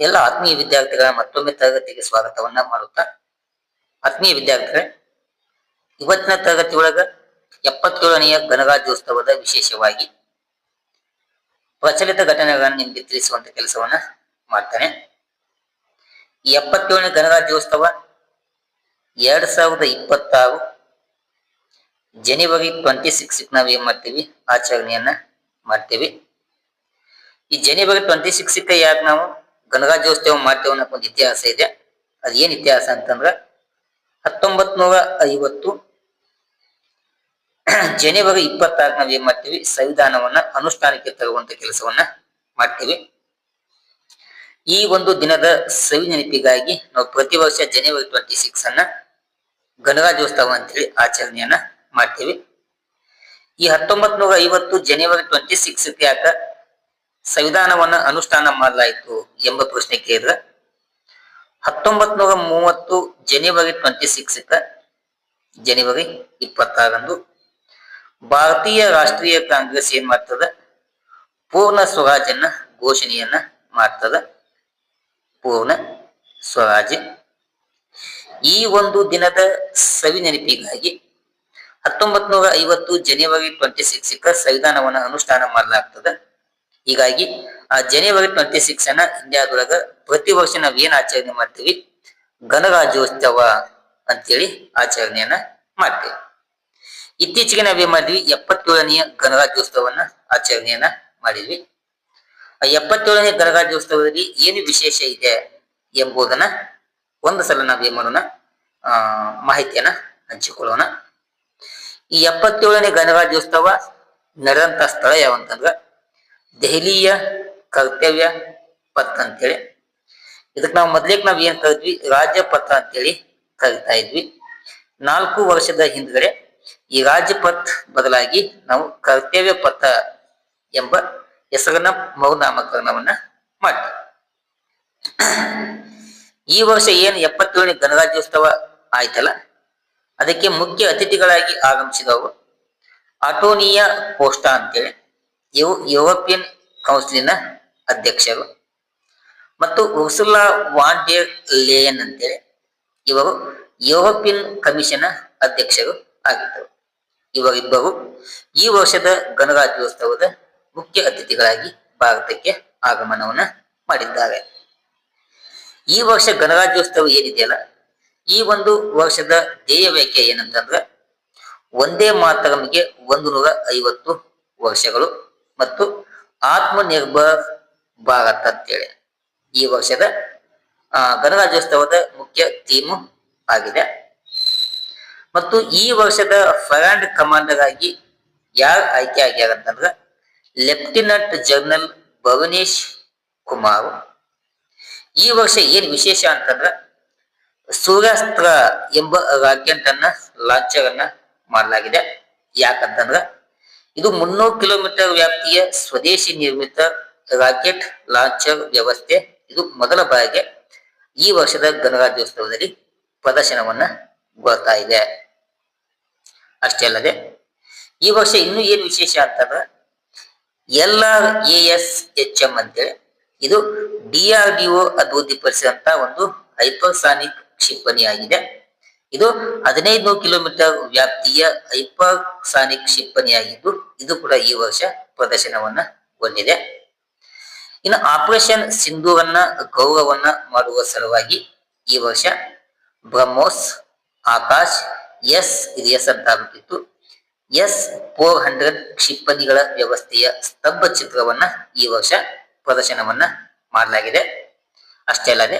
ಎಲ್ಲ ಆತ್ಮೀಯ ವಿದ್ಯಾರ್ಥಿಗಳ ಮತ್ತೊಮ್ಮೆ ತರಗತಿಗೆ ಸ್ವಾಗತವನ್ನ ಮಾಡುತ್ತಾ, ಆತ್ಮೀಯ ವಿದ್ಯಾರ್ಥಿಗಳೇ, ಇವತ್ತಿನ ತರಗತಿ ಒಳಗ ಎಪ್ಪತ್ತೇಳನೆಯ ಗಣರಾಜ್ಯೋತ್ಸವದ ವಿಶೇಷವಾಗಿ ಪ್ರಚಲಿತ ಘಟನೆಗಳನ್ನು ನಿಮಗೆ ತಿಳಿಸುವಂತ ಕೆಲಸವನ್ನ ಮಾಡ್ತಾನೆ. ಈ ಎಪ್ಪತ್ತೇಳನೇ ಗಣರಾಜ್ಯೋತ್ಸವ ಎರಡ್ ಸಾವಿರದ ಇಪ್ಪತ್ತಾರು ಜನವರಿ ಟ್ವೆಂಟಿ ಸಿಕ್ಸ್ ನಾವು ಏನ್ ಮಾಡ್ತೀವಿ? ಆಚರಣೆಯನ್ನ ಮಾಡ್ತೀವಿ. ಈ ಜನವರಿ ಟ್ವೆಂಟಿ ಸಿಕ್ಸ್ ಯಾಕೆ ನಾವು ಗಣರಾಜ್ಯೋತ್ಸವ ಮಾಡ್ತೇವೆ ಅನ್ನೋ ಒಂದು ಇತಿಹಾಸ ಇದೆ. ಅದು ಏನ್ ಇತಿಹಾಸ ಅಂತಂದ್ರ ಹತ್ತೊಂಬತ್ ನೂರ ಐವತ್ತು ಜನವರಿ ಇಪ್ಪತ್ತಾರು ನಾವ್ ಏನ್ ಮಾಡ್ತೀವಿ? ಸಂವಿಧಾನವನ್ನ ಅನುಷ್ಠಾನಕ್ಕೆ ತರುವಂತ ಕೆಲಸವನ್ನ ಮಾಡ್ತೀವಿ. ಈ ಒಂದು ದಿನದ ಸವಿ ನೆನಪಿಗಾಗಿ ನಾವು ಪ್ರತಿ ವರ್ಷ ಜನವರಿ ಟ್ವೆಂಟಿ ಸಿಕ್ಸ್ ಅನ್ನ ಗಣರಾಜ್ಯೋತ್ಸವ ಅಂತೇಳಿ ಆಚರಣೆಯನ್ನ ಮಾಡ್ತೀವಿ. ಈ ಹತ್ತೊಂಬತ್ ನೂರ ಐವತ್ತು ಜನವರಿ ಟ್ವೆಂಟಿ ಸಿಕ್ಸ್ ಯಾಕ ಸಂವಿಧಾನವನ್ನ ಅನುಷ್ಠಾನ ಮಾಡಲಾಯಿತು ಎಂಬ ಪ್ರಶ್ನೆ ಕೇಳಿದ್ರೆ ಹತ್ತೊಂಬತ್ ನೂರ ಮೂವತ್ತು ಜನವರಿ ಟ್ವೆಂಟಿ ಸಿಕ್ಸ್ ಜನವರಿ ಇಪ್ಪತ್ತಾರಂದು ಭಾರತೀಯ ರಾಷ್ಟ್ರೀಯ ಕಾಂಗ್ರೆಸ್ ಏನ್ ಮಾಡ್ತದ? ಪೂರ್ಣ ಸ್ವರಾಜನ್ನ ಘೋಷಣೆಯನ್ನ ಮಾಡ್ತದ. ಪೂರ್ಣ ಸ್ವರಾಜ್ ಈ ಒಂದು ದಿನದ ಸವಿ ನೆನಪಿಗಾಗಿ ಹತ್ತೊಂಬತ್ ನೂರ ಐವತ್ತು ಜನವರಿ ಟ್ವೆಂಟಿ ಸಿಕ್ಸ್ ಸಂವಿಧಾನವನ್ನ ಅನುಷ್ಠಾನ ಮಾಡಲಾಗ್ತದೆ. ಹೀಗಾಗಿ ಆ ಜನವರಿ ಟ್ವೆಂಟಿ ಸಿಕ್ಸ್ ಅನ್ನ ಇಂಡಿಯಾದೊಳಗ ಪ್ರತಿ ವರ್ಷ ನಾವ್ ಏನ್ ಆಚರಣೆ ಮಾಡ್ತೀವಿ? ಗಣರಾಜ್ಯೋತ್ಸವ ಅಂತೇಳಿ ಆಚರಣೆಯನ್ನ ಮಾಡ್ತೀವಿ. ಇತ್ತೀಚೆಗೆ ನಾವೇನ್ ಮಾಡಿದ್ವಿ? ಎಪ್ಪತ್ತೇಳನೆಯ ಗಣರಾಜ್ಯೋತ್ಸವವನ್ನ ಆಚರಣೆಯನ್ನ ಮಾಡಿದ್ವಿ. ಆ ಎಪ್ಪತ್ತೇಳನೇ ಗಣರಾಜ್ಯೋತ್ಸವದಲ್ಲಿ ಏನು ವಿಶೇಷ ಇದೆ ಎಂಬುದನ್ನ ಒಂದು ಸಲ ನಾವೇನ್ ಮಾಡೋಣ? ಆ, ಮಾಹಿತಿಯನ್ನ ಹಂಚಿಕೊಳ್ಳೋಣ. ಈ ಎಪ್ಪತ್ತೇಳನೇ ಗಣರಾಜ್ಯೋತ್ಸವ ನಡೆದಂತ ಸ್ಥಳ ಯಾವಂತಂದ್ರ ದೆಹಲಿಯ ಕರ್ತವ್ಯ ಪಥ ಅಂತೇಳಿ. ಇದಕ್ಕೆ ನಾವು ಮೊದ್ಲೇಕ್ ನಾವ್ ಏನ್ ಕರಿದ್ವಿ? ರಾಜ್ಯ ಪಥ ಅಂತೇಳಿ ಕರಿತಾ ಇದ್ವಿ. ನಾಲ್ಕು ವರ್ಷದ ಹಿಂದ್ಗಡೆ ಈ ರಾಜ್ಯಪಥ್ ಬದಲಾಗಿ ನಾವು ಕರ್ತವ್ಯ ಪಥ ಎಂಬ ಹೆಸರನ್ನ ಮರುನಾಮಕರಣವನ್ನ ಮಾಡ್ತೀವಿ. ಈ ವರ್ಷ ಏನು ಎಪ್ಪತ್ತೇಳನೇ ಗಣರಾಜ್ಯೋತ್ಸವ ಆಯ್ತಲ್ಲ, ಅದಕ್ಕೆ ಮುಖ್ಯ ಅತಿಥಿಗಳಾಗಿ ಆಗಮಿಸಿದವರು ಆಟೋನಿಯಾ ಕೋಸ್ಟಾ ಅಂತೇಳಿ. ಇವು ಯುರೋಪಿಯನ್ ಕೌನ್ಸಿಲಿನ ಅಧ್ಯಕ್ಷರು ಮತ್ತು ಉರ್ಸುಲಾ ವಾನ್ ಲೇಯನ್ ಅಂತೇಳಿ ಇವರು ಯುರೋಪಿಯನ್ ಕಮಿಷನ್ ಅಧ್ಯಕ್ಷರು ಆಗಿದ್ದರು. ಇವರಿಬ್ಬರು ಈ ವರ್ಷದ ಗಣರಾಜ್ಯೋತ್ಸವದ ಮುಖ್ಯ ಅತಿಥಿಗಳಾಗಿ ಭಾರತಕ್ಕೆ ಆಗಮನವನ್ನ ಮಾಡಿದ್ದಾರೆ. ಈ ವರ್ಷ ಗಣರಾಜ್ಯೋತ್ಸವ ಏನಿದೆಯಲ್ಲ, ಈ ಒಂದು ವರ್ಷದ ಧ್ಯೇಯ ವ್ಯಾಖ್ಯೆ ಏನಂತಂದ್ರೆ, ಒಂದೇ ಮಾತರಮಿಗೆ ಒಂದು ನೂರ ಐವತ್ತು ವರ್ಷಗಳು ಮತ್ತು ಆತ್ಮನಿರ್ಭರ್ ಭಾರತ್ ಅಂತೇಳಿ. ಈ ವರ್ಷದ ಗಣರಾಜ್ಯೋತ್ಸವದ ಮುಖ್ಯ ಥೀಮ್ ಆಗಿದೆ. ಮತ್ತು ಈ ವರ್ಷದ ಫೈರ್ ಕಮಾಂಡರ್ ಆಗಿ ಯಾರು ಆಯ್ಕೆ ಆಗ್ಯಾರ ಅಂತಂದ್ರ ಲೆಫ್ಟಿನೆಂಟ್ ಜನರಲ್ ಭವನೇಶ್ ಕುಮಾರ್. ಈ ವರ್ಷ ಏನ್ ವಿಶೇಷ ಅಂತಂದ್ರ ಸೂರ್ಯಾಸ್ತ್ರ ಎಂಬ ರಾಕೆಟ್ ಅನ್ನ ಲಾಂಚರ್ ಅನ್ನ ಮಾಡಲಾಗಿದೆ. ಯಾಕಂತಂದ್ರ ಇದು ಮುನ್ನೂರು ಕಿಲೋಮೀಟರ್ ವ್ಯಾಪ್ತಿಯ ಸ್ವದೇಶಿ ನಿರ್ಮಿತ ರಾಕೆಟ್ ಲಾಂಚರ್ ವ್ಯವಸ್ಥೆ. ಇದು ಮೊದಲ ಬಾರಿಗೆ ಈ ವರ್ಷದ ಗಣರಾಜ್ಯೋತ್ಸವದಲ್ಲಿ ಪ್ರದರ್ಶನವನ್ನ ಬರ್ತಾ ಇದೆ. ಅಷ್ಟೇ ಅಲ್ಲದೆ, ಈ ವರ್ಷ ಇನ್ನೂ ಏನು ವಿಶೇಷ ಅಂತಂದ್ರೆ L R A S H M ಅಂತೇಳಿ ಇದು ಡಿಆರ್ಡಿಒ ಅಭಿವೃದ್ಧಿಪಡಿಸಿದಂತ ಒಂದು ಹೈಪರ್ಸಾನಿಕ್ ಕ್ಷಿಪಣಿ ಆಗಿದೆ ಇದು ಹದಿನೈದು ಕಿಲೋಮೀಟರ್ ವ್ಯಾಪ್ತಿಯ ಹೈಪರ್ಸಾನಿಕ್ ಕ್ಷಿಪ್ಪಣಿಯಾಗಿದ್ದು ಆಗಿದ್ದು ಇದು ಕೂಡ ಈ ವರ್ಷ ಪ್ರದರ್ಶನವನ್ನ ಹೊಂದಿದೆ. ಇನ್ನು ಆಪರೇಷನ್ ಸಿಂಧುವನ್ನ ಗೌರವವನ್ನ ಮಾಡುವ ಸಲುವಾಗಿ ಈ ವರ್ಷ ಬ್ರಹ್ಮೋಸ್, ಆಕಾಶ್, ಎಸ್ ಎಸ್ ಅಂತ ಆಗ್ಬಿಟ್ಟಿತ್ತು ಎಸ್ ಫೋರ್ ಹಂಡ್ರೆಡ್ ಕ್ಷಿಪಣಿಗಳ ವ್ಯವಸ್ಥೆಯ ಸ್ತಂಭ ಚಿತ್ರವನ್ನ ಈ ವರ್ಷ ಪ್ರದರ್ಶನವನ್ನ ಮಾಡಲಾಗಿದೆ. ಅಷ್ಟೇ ಅಲ್ಲದೆ,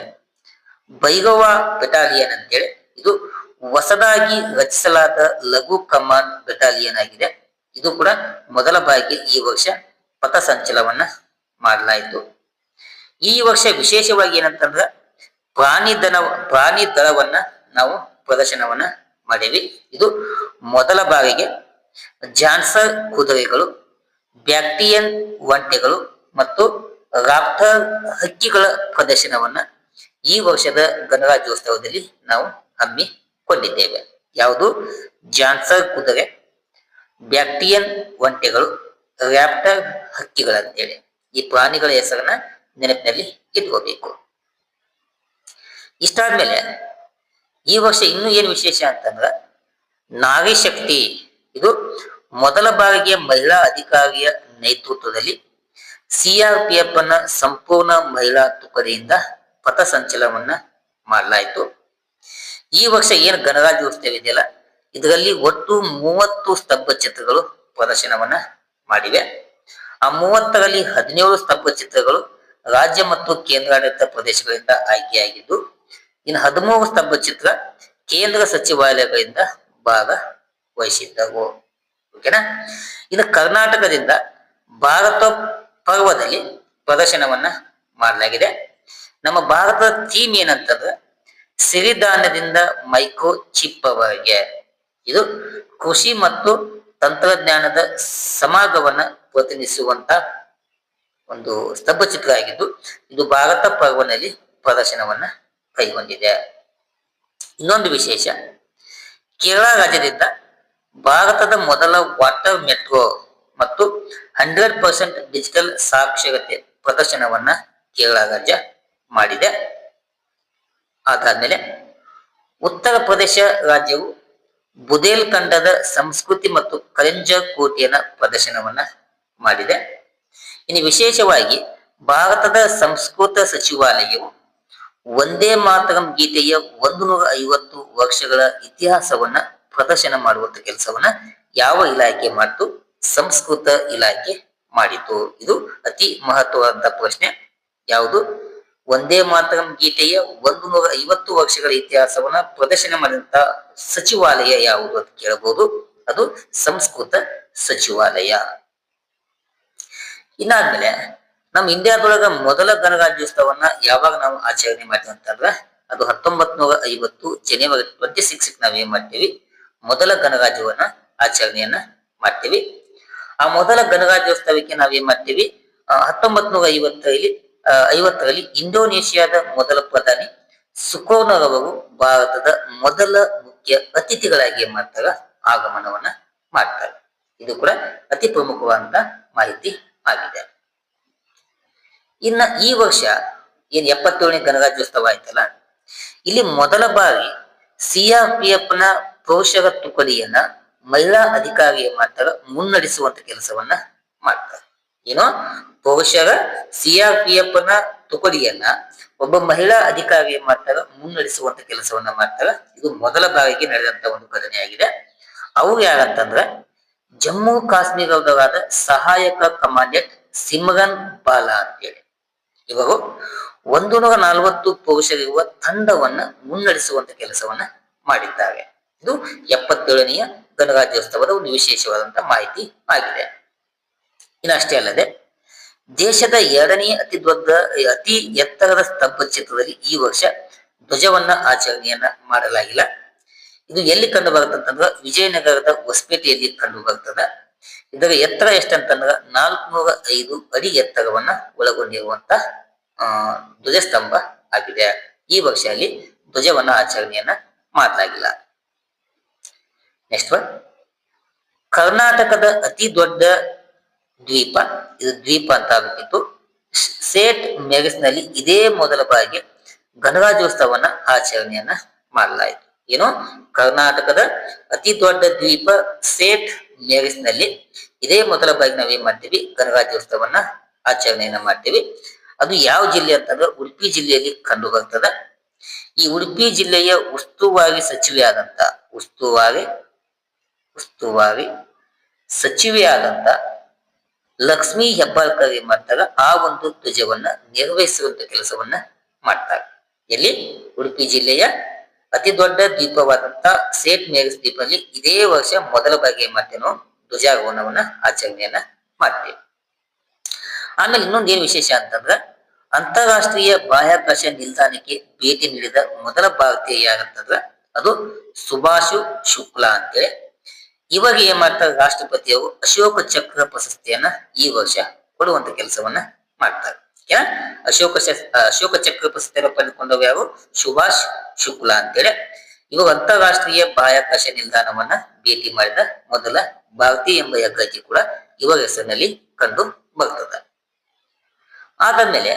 ಭೈರವ ಬೆಟಾಲಿಯನ್ ಅಂತೇಳಿ, ಇದು ಹೊಸದಾಗಿ ರಚಿಸಲಾದ ಲಘು ಕಮಾಂಡ್ ಬೆಟಾಲಿಯನ್ ಆಗಿದೆ. ಇದು ಕೂಡ ಮೊದಲ ಬಾರಿಗೆ ಈ ವರ್ಷ ಪಥಸಂಚಲವನ್ನ ಮಾಡಲಾಯಿತು. ಈ ವರ್ಷ ವಿಶೇಷವಾಗಿ ಏನಂತಂದ್ರೆ ಪ್ರಾಣಿ ದನ, ಪ್ರಾಣಿ ದಳವನ್ನ ನಾವು ಪ್ರದರ್ಶನವನ್ನ ಮಾಡೀವಿ. ಇದು ಮೊದಲ ಬಾರಿಗೆ ಜಾನ್ಸರ್ ಕುದುರೆಗಳು ಬ್ಯಾಕ್ಟೀರಿಯನ್ ಒಂಟೆಗಳು ಮತ್ತು ರಾಪ್ಟರ್ ಹಕ್ಕಿಗಳ ಪ್ರದರ್ಶನವನ್ನ ಈ ವರ್ಷದ ಗಣರಾಜ್ಯೋತ್ಸವದಲ್ಲಿ ನಾವು ಹಮ್ಮಿಕೊಂಡಿದ್ದೇವೆ ಯಾವುದು? ಜಾನ್ಸರ್ ಕುದುರೆ ಬ್ಯಾಕ್ಟಿಯನ್ ಒಂಟೆಗಳು ರ್ಯಾಪ್ಟರ್ ಹಕ್ಕಿಗಳಂತೇಳಿ. ಈ ಪ್ರಾಣಿಗಳ ಹೆಸರನ್ನ ನೆನಪಿನಲ್ಲಿ ಇಟ್ಕೋಬೇಕು. ಇಷ್ಟಾದ್ಮೇಲೆ, ಈ ವರ್ಷ ಇನ್ನೂ ಏನು ವಿಶೇಷ ಅಂತಂದ್ರ ನಾರಿ ಶಕ್ತಿ ಇದು ಮೊದಲ ಬಾರಿಗೆ ಮಹಿಳಾ ಅಧಿಕಾರಿಯ ನೇತೃತ್ವದಲ್ಲಿ ಸಿಆರ್ಪಿಎಫ್ ಅನ್ನ ಸಂಪೂರ್ಣ ಮಹಿಳಾ ತುಕಡಿಯಿಂದ ಪಥಸಂಚಲನವನ್ನ ಮಾಡಲಾಯಿತು. ಈ ವರ್ಷ ಏನು ಗಣರಾಜ್ಯೋತ್ಸವ ಇದೆಯಲ್ಲ, ಇದರಲ್ಲಿ ಒಟ್ಟು ಮೂವತ್ತು ಸ್ತಬ್ಧ ಚಿತ್ರಗಳು ಪ್ರದರ್ಶನವನ್ನ ಮಾಡಿವೆ. ಆ ಮೂವತ್ತರಲ್ಲಿ ಹದಿನೇಳು ಸ್ತಬ್ಧ ಚಿತ್ರಗಳು ರಾಜ್ಯ ಮತ್ತು ಕೇಂದ್ರಾಡಳಿತ ಪ್ರದೇಶಗಳಿಂದ ಆಯ್ಕೆಯಾಗಿದ್ದು, ಇನ್ನು ಹದಿಮೂರು ಸ್ತಬ್ಧ ಚಿತ್ರ ಕೇಂದ್ರ ಸಚಿವಾಲಯಗಳಿಂದ ಭಾಗ ವಹಿಸಿದ್ದವು ಓಕೆನಾ? ಇನ್ನು ಕರ್ನಾಟಕದಿಂದ ಭಾರತ ಪರ್ವದಲ್ಲಿ ಪ್ರದರ್ಶನವನ್ನ ಮಾಡಲಾಗಿದೆ. ನಮ್ಮ ಭಾರತದ ಥೀಮ್ ಏನಂತಂದ್ರೆ ಸಿರಿಧಾನ್ಯದಿಂದ ಮೈಕ್ರೋ ಚಿಪ್ ಅವರೆಗೆ ಇದು ಕೃಷಿ ಮತ್ತು ತಂತ್ರಜ್ಞಾನದ ಸಮಾಗವನ್ನ ಪ್ರತಿನಿಧಿಸುವಂತ ಒಂದು ಸ್ತಬ್ಧಚಿತ್ರ ಚಿತ್ರ ಆಗಿದ್ದು ಇದು ಭಾರತ ಪರ್ವನಲ್ಲಿ ಪ್ರದರ್ಶನವನ್ನ ಕೈಗೊಂಡಿದೆ. ಇನ್ನೊಂದು ವಿಶೇಷ, ಕೇರಳ ರಾಜ್ಯದಿಂದ ಭಾರತದ ಮೊದಲ ವಾಟರ್ ಮೆಟ್ರೋ ಮತ್ತು ಹಂಡ್ರೆಡ್ ಪರ್ಸೆಂಟ್ ಡಿಜಿಟಲ್ ಸಾಕ್ಷರತೆ ಪ್ರದರ್ಶನವನ್ನ ಕೇರಳ ರಾಜ್ಯ ಮಾಡಿದೆ. ಅದಾದ್ಮೇಲೆ ಉತ್ತರ ಪ್ರದೇಶ ರಾಜ್ಯವು ಬುದೇಲ್ಖಂಡದ ಸಂಸ್ಕೃತಿ ಮತ್ತು ಕರೆಂಜ ಕೋಟೆಯನ್ನ ಪ್ರದರ್ಶನವನ್ನ ಮಾಡಿದೆ. ಇನ್ನು ವಿಶೇಷವಾಗಿ ಭಾರತದ ಸಂಸ್ಕೃತ ಸಚಿವಾಲಯವು ಒಂದೇ ಮಾತರಂ ಗೀತೆಯ ಒಂದು ನೂರ ಐವತ್ತು ವರ್ಷಗಳ ಇತಿಹಾಸವನ್ನ ಪ್ರದರ್ಶನ ಮಾಡುವಂತ ಕೆಲಸವನ್ನ ಯಾವ ಇಲಾಖೆ ಮಾಡಿತು? ಸಂಸ್ಕೃತ ಇಲಾಖೆ ಮಾಡಿತು. ಇದು ಅತಿ ಮಹತ್ವವಾದ ಪ್ರಶ್ನೆ. ಯಾವುದು? ಒಂದೇ ಮಾತರಂ ಗೀತೆಯ ಒಂದು ನೂರ ಐವತ್ತು ವರ್ಷಗಳ ಇತಿಹಾಸವನ್ನ ಪ್ರದರ್ಶನ ಮಾಡಿದಂತ ಸಚಿವಾಲಯ ಯಾವುದು ಅಂತ ಕೇಳಬಹುದು. ಅದು ಸಂಸ್ಕೃತ ಸಚಿವಾಲಯ. ಇನ್ನಾದ್ಮೇಲೆ ನಮ್ಮ ಇಂಡಿಯಾದೊಳಗ ಮೊದಲ ಗಣರಾಜ್ಯೋತ್ಸವನ್ನ ಯಾವಾಗ ನಾವು ಆಚರಣೆ ಮಾಡ್ತೀವಿ ಅಂತಂದ್ರ ಅದು ಹತ್ತೊಂಬತ್ ನೂರ ಐವತ್ತು ಜನವರಿ ಟ್ವೆಂಟಿ ಸಿಕ್ಸ್ ನಾವ್ ಏನ್ ಮಾಡ್ತೀವಿ? ಮೊದಲ ಗಣರಾಜ್ಯವನ್ನ ಆಚರಣೆಯನ್ನ ಮಾಡ್ತೀವಿ. ಆ ಮೊದಲ ಗಣರಾಜ್ಯೋತ್ಸವಕ್ಕೆ ನಾವೇನ್ ಮಾಡ್ತೀವಿ? ಹತ್ತೊಂಬತ್ ನೂರ ಐವತ್ತರಲ್ಲಿ ಐವತ್ತರಲ್ಲಿ ಇಂಡೋನೇಷಿಯಾದ ಮೊದಲ ಪ್ರಧಾನಿ ಸುಕೋನರವರು ಭಾರತದ ಮೊದಲ ಮುಖ್ಯ ಅತಿಥಿಗಳಾಗಿ ಮಾಡ್ತಾರ ಆಗಮನವನ್ನ ಮಾಡ್ತಾರೆ. ಇದು ಕೂಡ ಅತಿ ಪ್ರಮುಖವಾದಂತ ಮಾಹಿತಿ ಆಗಿದೆ. ಇನ್ನ ಈ ವರ್ಷ ಏನ್ ಎಪ್ಪತ್ತೇಳನೇ ಗಣರಾಜ್ಯೋತ್ಸವ ಆಯ್ತಲ್ಲ, ಇಲ್ಲಿ ಮೊದಲ ಬಾರಿ ಸಿಆರ್ಪಿಎಫ್ನ ಪುರುಷರ ತುಕಡಿಯನ್ನ ಮಹಿಳಾ ಅಧಿಕಾರಿ ಮಾಡ್ತಾರ ಮುನ್ನಡೆಸುವಂತ ಕೆಲಸವನ್ನ ಮಾಡ್ತಾರೆ. ಏನೋ ಪುರುಷರ ಎಫ್ನ ತುಕಡಿಯನ್ನ ಒಬ್ಬ ಮಹಿಳಾ ಅಧಿಕಾರಿಯ ಮಾಡ್ತಾರ, ಮುನ್ನಡೆಸುವಂತ ಕೆಲಸವನ್ನ ಮಾಡ್ತಾರ, ಇದು ಮೊದಲ ಬಾರಿಗೆ ನಡೆದಂತ ಒಂದು ಘಟನೆಯಾಗಿದೆ. ಅವ್ರು ಯಾರಂತಂದ್ರ ಜಮ್ಮು ಕಾಶ್ಮೀರದವರಾದ ಸಹಾಯಕ ಕಮಾಂಡೆಂಟ್ ಸಿಮ್ರನ್ ಬಾಲಾ ಅಂತೇಳಿ. ಇವರು ಒಂದು ನೂರ ನಲವತ್ತು ಪುರುಷರಿರುವ ತಂಡವನ್ನ ಮುನ್ನಡೆಸುವಂತ ಕೆಲಸವನ್ನ ಮಾಡಿದ್ದಾರೆ. ಇದು ಎಪ್ಪತ್ತೇಳನೆಯ ಗಣರಾಜ್ಯೋತ್ಸವದ ಒಂದು ವಿಶೇಷವಾದಂತ ಮಾಹಿತಿ ಆಗಿದೆ. ಇನ್ನಷ್ಟೇ ಅಲ್ಲದೆ ದೇಶದ ಎರಡನೇ ಅತಿ ದೊಡ್ಡ ಅತಿ ಎತ್ತರದ ಸ್ತಂಭ ಚಿತ್ರದಲ್ಲಿ ಈ ವರ್ಷ ಧ್ವಜವನ್ನ ಆಚರಣೆಯನ್ನ ಮಾಡಲಾಗಿಲ್ಲ. ಇದು ಎಲ್ಲಿ ಕಂಡು ಬರುತ್ತಂತಂದ್ರ ವಿಜಯನಗರದ ಹೊಸಪೇಟೆಯಲ್ಲಿ ಕಂಡು ಬರ್ತದ ಇದರ ಎತ್ತರ ಎಷ್ಟಂತಂದ್ರ ನಾಲ್ಕುನೂರ ಐದು ಅಡಿ ಎತ್ತರವನ್ನ ಒಳಗೊಂಡಿರುವಂತ, ಆ, ಧ್ವಜಸ್ತಂಭ ಆಗಿದೆ. ಈ ವರ್ಷ ಅಲ್ಲಿ ಧ್ವಜವನ್ನ ಆಚರಣೆಯನ್ನ ಮಾಡಲಾಗಿಲ್ಲ. ನೆಕ್ಸ್ಟ್ ಕರ್ನಾಟಕದ ಅತಿ ದೊಡ್ಡ ದ್ವೀಪ, ಇದು ದ್ವೀಪ ಅಂತ ಆಗ್ಬೇಕಿತ್ತು ಸೇಟ್ ಮೆಗಸ್ನಲ್ಲಿ ಇದೇ ಮೊದಲ ಬಾರಿಗೆ ಗಣರಾಜ್ಯೋತ್ಸವನ ಆಚರಣೆಯನ್ನ ಮಾಡಲಾಯಿತು. ಏನು? ಕರ್ನಾಟಕದ ಅತಿ ದೊಡ್ಡ ದ್ವೀಪ ಸೇಟ್ನಲ್ಲಿ ಇದೇ ಮೊದಲ ಬಾರಿಗೆ ನಾವೇನ್ ಮಾಡ್ತೀವಿ? ಗಣರಾಜ್ಯೋತ್ಸವನ್ನ ಆಚರಣೆಯನ್ನ ಮಾಡ್ತೀವಿ. ಅದು ಯಾವ ಜಿಲ್ಲೆ ಅಂತಂದ್ರೆ ಉಡುಪಿ ಜಿಲ್ಲೆಯಲ್ಲಿ ಕಂಡು ಬರ್ತದ ಈ ಉಡುಪಿ ಜಿಲ್ಲೆಯ ಉಸ್ತುವಾರಿ ಸಚಿವೆ ಆದಂತ, ಉಸ್ತುವಾರಿ ಉಸ್ತುವಾರಿ ಸಚಿವೆ ಆದಂತ ಲಕ್ಷ್ಮೀ ಹೆಬ್ಬಾಳ್ಕರ್ ಏನ್ ಮಾಡ್ತಾರ ಆ ಒಂದು ಧ್ವಜವನ್ನ ನಿರ್ವಹಿಸುವಂತ ಕೆಲಸವನ್ನ ಮಾಡ್ತಾರೆ. ಎಲ್ಲಿ? ಉಡುಪಿ ಜಿಲ್ಲೆಯ ಅತಿ ದೊಡ್ಡ ದ್ವೀಪವಾದಂತ ಸೇಂಟ್ ಮೇರಿಸ್ ದ್ವೀಪಲ್ಲಿ ಇದೇ ವರ್ಷ ಮೊದಲ ಬಾರಿಗೆ ಏನ್ ನಾವು ಧ್ವಜಾರೋಹಣವನ್ನ, ಆಚರಣೆಯನ್ನ ಮಾಡ್ತೇವೆ. ಆಮೇಲೆ ಇನ್ನೊಂದ್ ಏನ್ ವಿಶೇಷ ಅಂತಂದ್ರ ಅಂತಾರಾಷ್ಟ್ರೀಯ ಬಾಹ್ಯಾಕಾಶ ನಿಲ್ದಾಣಕ್ಕೆ ಭೇಟಿ ನೀಡಿದ ಮೊದಲ ಭಾರತೀಯ ಯಾರಂತಂದ್ರ ಅದು ಸುಭಾಷು ಶುಕ್ಲಾ ಅಂತೇಳಿ ಇವಾಗ ಏನ್ ಮಾಡ್ತಾರೆ ರಾಷ್ಟ್ರಪತಿಯವರು ಅಶೋಕ ಚಕ್ರ ಪ್ರಶಸ್ತಿಯನ್ನ ಈ ವರ್ಷ ಕೊಡುವಂತ ಕೆಲಸವನ್ನ ಮಾಡ್ತಾರೆ. ಅಶೋಕ ಅಶೋಕ ಚಕ್ರ ಪ್ರಶಸ್ತಿಯನ್ನು ಪಡೆದುಕೊಂಡವರು ಯಾರು? ಸುಭಾಷ್ ಶುಕ್ಲಾ ಅಂತೇಳಿ. ಇವರು ಅಂತಾರಾಷ್ಟ್ರೀಯ ಬಾಹ್ಯಾಕಾಶ ನಿಲ್ದಾಣವನ್ನ ಭೇಟಿ ಮಾಡಿದ ಮೊದಲ ಭಾರತೀಯ ಎಂಬ ಹೆಗ್ಗಳಿಕೆ ಕೂಡ ಇವರ ಹೆಸರಿನಲ್ಲಿ ಕಂಡು ಬರ್ತದೆ. ಆದಮೇಲೆ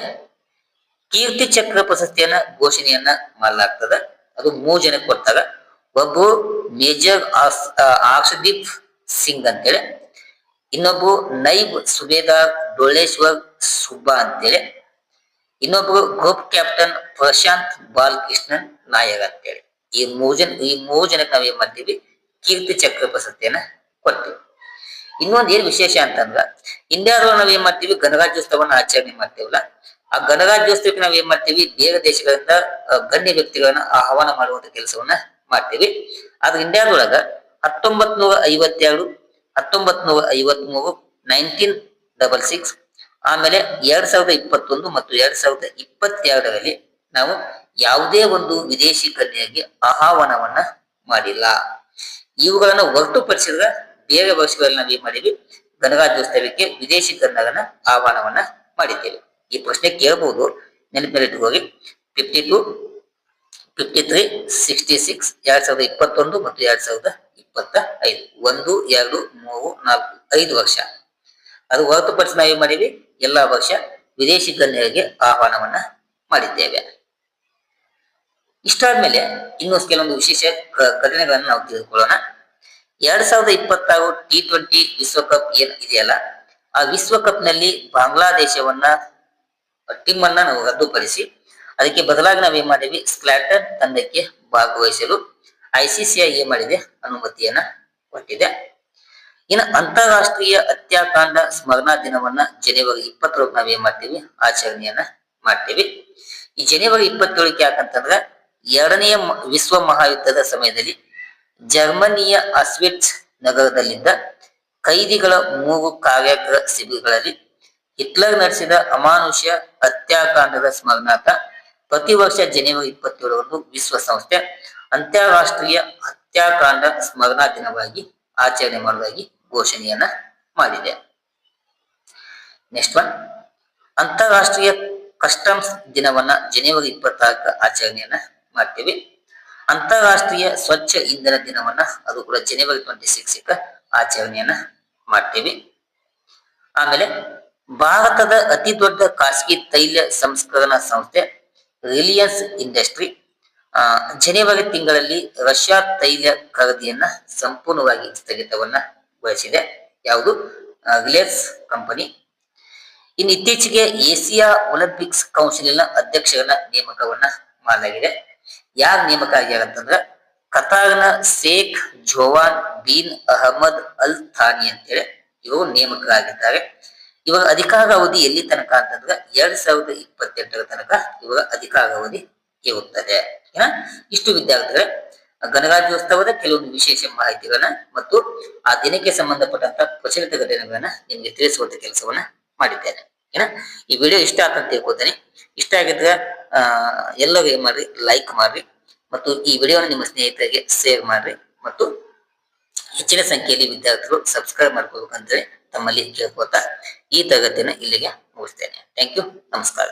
ಕೀರ್ತಿ ಚಕ್ರ ಪ್ರಶಸ್ತಿಯನ್ನ ಘೋಷಣೆಯನ್ನ ಮಾಡಲಾಗ್ತದ. ಅದು ಮೂರು ಜನಕ್ಕೆ ಕೊಡ್ತಾರ ಒಬ್ಬರು ಮೇಜರ್ ಆಕ್ಷದೀಪ್ ಸಿಂಗ್ ಅಂತೇಳಿ, ಇನ್ನೊಬ್ಬ ನೈಬ್ ಸುಬೇದಾರ್ ಡೋಳೇಶ್ವರ್ ಸುಬ್ಬಾ ಅಂತೇಳಿ ಇನ್ನೊಬ್ರು ಗ್ರೂಪ್ ಕ್ಯಾಪ್ಟನ್ ಪ್ರಶಾಂತ್ ಬಾಲಕೃಷ್ಣನ್ ನಾಯರ್ ಅಂತೇಳಿ. ಈ ಮೂರು ಈ ಮೂರು ಜನಕ್ಕೆ ಮಾಡ್ತೀವಿ? ಕೀರ್ತಿ ಚಕ್ರ ಪ್ರಶಸ್ತಿಯನ್ನ ಕೊಡ್ತೀವಿ. ಇನ್ನೊಂದ್ ಏನ್ ವಿಶೇಷ ಅಂತಂದ್ರ, ಇಂಡಿಯಾದೊಳಗೆ ನಾವ್ ಏನ್ ಮಾಡ್ತೀವಿ? ಗಣರಾಜ್ಯೋತ್ಸವನ ಆಚರಣೆ ಮಾಡ್ತೀವಲ್ಲ, ಆ ಗಣರಾಜ್ಯೋತ್ಸವಕ್ಕೆ ನಾವೇನ್ ಮಾಡ್ತೀವಿ? ಬೇರೆ ದೇಶಗಳಿಂದ ಗಣ್ಯ ವ್ಯಕ್ತಿಗಳನ್ನ ಆಹ್ವಾನ ಮಾಡುವಂತ ಕೆಲಸವನ್ನ ಮಾಡ್ತೀವಿ. ಆದ್ರೆ ಇಂಡಿಯಾದೊಳಗ ಹತ್ತೊಂಬತ್ ನೂರ ಐವತ್ತೆರಡು ಹತ್ತೊಂಬತ್ ನೂರ ಐವತ್ ಮೂರು ನೈನ್ಟೀನ್ ಡಬಲ್ ಸಿಕ್ಸ್ ಆಮೇಲೆ ಎರಡ್ ಸಾವಿರದ ಇಪ್ಪತ್ತೊಂದು ಮತ್ತು ಎರಡ್ ಸಾವಿರದ ಇಪ್ಪತ್ತೆರಡರಲ್ಲಿ ನಾವು ಯಾವುದೇ ಒಂದು ವಿದೇಶಿ ಕನ್ಯೆಗೆ ಆಹ್ವಾನವನ್ನ ಮಾಡಿಲ್ಲ. ಇವುಗಳನ್ನ ಹೊರತುಪಡಿಸಿದ್ರೆ ಬೇರೆ ವರ್ಷಗಳಲ್ಲಿ ನಾವು ಏನ್ ಮಾಡಿದ್ವಿ? ಗಣರಾಜ್ಯೋತ್ಸವಕ್ಕೆ ವಿದೇಶಿ ಕನ್ನಡನ ಆಹ್ವಾನವನ್ನ ಮಾಡಿದ್ದೇವೆ. ಈ ಪ್ರಶ್ನೆ ಕೇಳಬಹುದು ನೆನಪಿನಲ್ಲಿಟ್ಟುಕೋಗಿ fifty two fifty three sixty six ಎರಡ್ ಸಾವಿರದ ಇಪ್ಪತ್ತೊಂದು ಮತ್ತು ಎರಡ್ ಸಾವಿರದ ಇಪ್ಪತ್ತ ಐದು ಒಂದು, ಎರಡು, ಮೂರು, ನಾಲ್ಕು, ಐದು ವರ್ಷ. ಅದು ಹೊರತುಪಡಿಸಿ ನಾವು ಮಾಡಿವಿ ಎಲ್ಲಾ ವರ್ಷ ವಿದೇಶಿ ಗಣ್ಯರಿಗೆ ಆಹ್ವಾನವನ್ನ ಮಾಡಿದ್ದೇವೆ. ಇಷ್ಟಾದ್ಮೇಲೆ ಇನ್ನೂ ಕೆಲವೊಂದು ವಿಶೇಷ ಘಟನೆಗಳನ್ನು ನಾವು ತಿಳಿದುಕೊಳ್ಳೋಣ. ಎರಡ್ ಸಾವಿರದ ಇಪ್ಪತ್ತಾರು ಟಿ ಟ್ವೆಂಟಿ ವಿಶ್ವಕಪ್ ಏನ್ ಇದೆಯಲ್ಲ, ಆ ವಿಶ್ವಕಪ್ನಲ್ಲಿ ಬಾಂಗ್ಲಾದೇಶವನ್ನ ಟೀಮ್ ಅನ್ನ ನಾವು ರದ್ದುಪಡಿಸಿ ಅದಕ್ಕೆ ಬದಲಾಗಿ ನಾವು ಏನ್ ಮಾಡಿದ್ವಿ? ಸ್ಕ್ಲಾಟರ್ ತಂಡಕ್ಕೆ ಭಾಗವಹಿಸಲು ಐಸಿಸಿಐ ಏನ್ ಮಾಡಿದೆ? ಅನುಮತಿಯನ್ನ ಕೊಟ್ಟಿದೆ. ಇನ್ನು ಅಂತಾರಾಷ್ಟ್ರೀಯ ಹತ್ಯಾಕಾಂಡ ಸ್ಮರಣಾ ದಿನವನ್ನ ಜನವರಿ ಇಪ್ಪತ್ತೊಳಗೆ ನಾವ್ ಏನ್ ಮಾಡ್ತೀವಿ? ಆಚರಣೆಯನ್ನ ಮಾಡ್ತೀವಿ. ಈ ಜನವರಿ ಇಪ್ಪತ್ತೇಳಕ್ಕೆ ಯಾಕಂತಂದ್ರೆ ಎರಡನೆಯ ವಿಶ್ವ ಮಹಾಯುದ್ಧದ ಸಮಯದಲ್ಲಿ ಜರ್ಮನಿಯ ಅಸ್ವಿಟ್ಸ್ ನಗರದಲ್ಲಿದ್ದ ಕೈದಿಗಳ ಮೂರು ಕಾರ್ಯಾಗ್ರಹ ಶಿಬಿರಗಳಲ್ಲಿ ಹಿಟ್ಲರ್ ನಡೆಸಿದ ಅಮಾನುಷ್ಯ ಹತ್ಯಾಕಾಂಡದ ಸ್ಮರಣಾರ್ಥ ಪ್ರತಿ ವರ್ಷ ಜನವರಿ ಇಪ್ಪತ್ತೇಳರಂದು ವಿಶ್ವಸಂಸ್ಥೆ ಅಂತಾರಾಷ್ಟ್ರೀಯ ಹತ್ಯಾಕಾಂಡ ಸ್ಮರಣಾ ದಿನವಾಗಿ ಆಚರಣೆ ಮಾಡುವುದಾಗಿ ಘೋಷಣೆಯನ್ನ ಮಾಡಿದೆ. ನೆಕ್ಸ್ಟ್ ಒನ್ ಅಂತಾರಾಷ್ಟ್ರೀಯ ಕಸ್ಟಮ್ಸ್ ದಿನವನ್ನ ಜನವರಿ ಇಪ್ಪತ್ತಾರಕ್ಕೆ ಆಚರಣೆಯನ್ನ ಮಾಡ್ತೀವಿ. ಅಂತಾರಾಷ್ಟ್ರೀಯ ಸ್ವಚ್ಛ ಇಂಧನ ದಿನವನ್ನ ಅದು ಕೂಡ ಜನವರಿ ಟ್ವೆಂಟಿ ಸಿಕ್ಸ್ ಆಚರಣೆಯನ್ನ ಮಾಡ್ತೀವಿ. ಆಮೇಲೆ ಭಾರತದ ಅತಿ ದೊಡ್ಡ ಖಾಸಗಿ ತೈಲ ಸಂಸ್ಕರಣಾ ಸಂಸ್ಥೆ ರಿಲಿಯನ್ಸ್ ಇಂಡಸ್ಟ್ರಿ ಜನವರಿ ತಿಂಗಳಲ್ಲಿ ರಷ್ಯಾ ತೈಲ ಖರೀದಿಯನ್ನ ಸಂಪೂರ್ಣವಾಗಿ ಸ್ಥಗಿತವನ್ನ ಗೊಳಿಸಿದೆ. ಯಾವುದು? Reliance company. ಇನ್ನು ಇತ್ತೀಚೆಗೆ ಏಸಿಯಾ ಒಲಿಂಪಿಕ್ಸ್ ಕೌನ್ಸಿಲಿನ ಅಧ್ಯಕ್ಷರನ್ನ ನೇಮಕವನ್ನ ಮಾಡಲಾಗಿದೆ. ಯಾರು ನೇಮಕ ಆಗ್ಯಾರ ಅಂತಂದ್ರ ಕತಾರ್ನ Sheikh Jowan bin Ahmad Al Thani ಅಂತೇಳಿ ಇವರು ನೇಮಕರಾಗಿದ್ದಾರೆ. ಇವರ ಅಧಿಕಾರ ಅವಧಿ ಎಲ್ಲಿ ತನಕ ಅಂತಂದ್ರೆ ಎರಡ್ ಸಾವಿರದ ಇಪ್ಪತ್ತೆಂಟರ ತನಕ ಇವಾಗ ಅಧಿಕಾರ ಅವಧಿ ಇರುತ್ತದೆ ಇಷ್ಟು ವಿದ್ಯಾರ್ಥಿಗಳೇ, ಗಣರಾಜ್ಯೋತ್ಸವದ ಕೆಲವೊಂದು ವಿಶೇಷ ಮಾಹಿತಿಗಳನ್ನ ಮತ್ತು ಆ ದಿನಕ್ಕೆ ಸಂಬಂಧಪಟ್ಟಂತ ಪ್ರಚಲಿತ ಘಟನೆಗಳನ್ನ ನಿಮ್ಗೆ ತಿಳಿಸುವಂತ ಕೆಲಸವನ್ನ ಮಾಡಿದ್ದೇನೆ. ಏನಾ ಈ ವಿಡಿಯೋ ಇಷ್ಟ ಆತ ಅಂತ ತಿಳ್ಕೊತೇನೆ ಇಷ್ಟ ಆಗಿದ್ರೆ, ಆ, ಎಲ್ಲರೂ ಏನ್ ಮಾಡ್ರಿ ಲೈಕ್ ಮಾಡ್ರಿ ಮತ್ತು ಈ ವಿಡಿಯೋನ ನಿಮ್ಮ ಸ್ನೇಹಿತರಿಗೆ ಶೇರ್ ಮಾಡ್ರಿ ಮತ್ತು ಹೆಚ್ಚಿನ ಸಂಖ್ಯೆಯಲ್ಲಿ ವಿದ್ಯಾರ್ಥಿಗಳು ಸಬ್ಸ್ಕ್ರೈಬ್ ಮಾಡ್ಕೋಬೇಕಂತೇಳಿ ತಮ್ಮಲ್ಲಿ ಕೇಳ್ಕೊತಾ ಈ ತರಗತಿನ ಇಲ್ಲಿಗೆ ಮುಗಿಸ್ತೇನೆ. ಥ್ಯಾಂಕ್ ಯು ನಮಸ್ಕಾರ.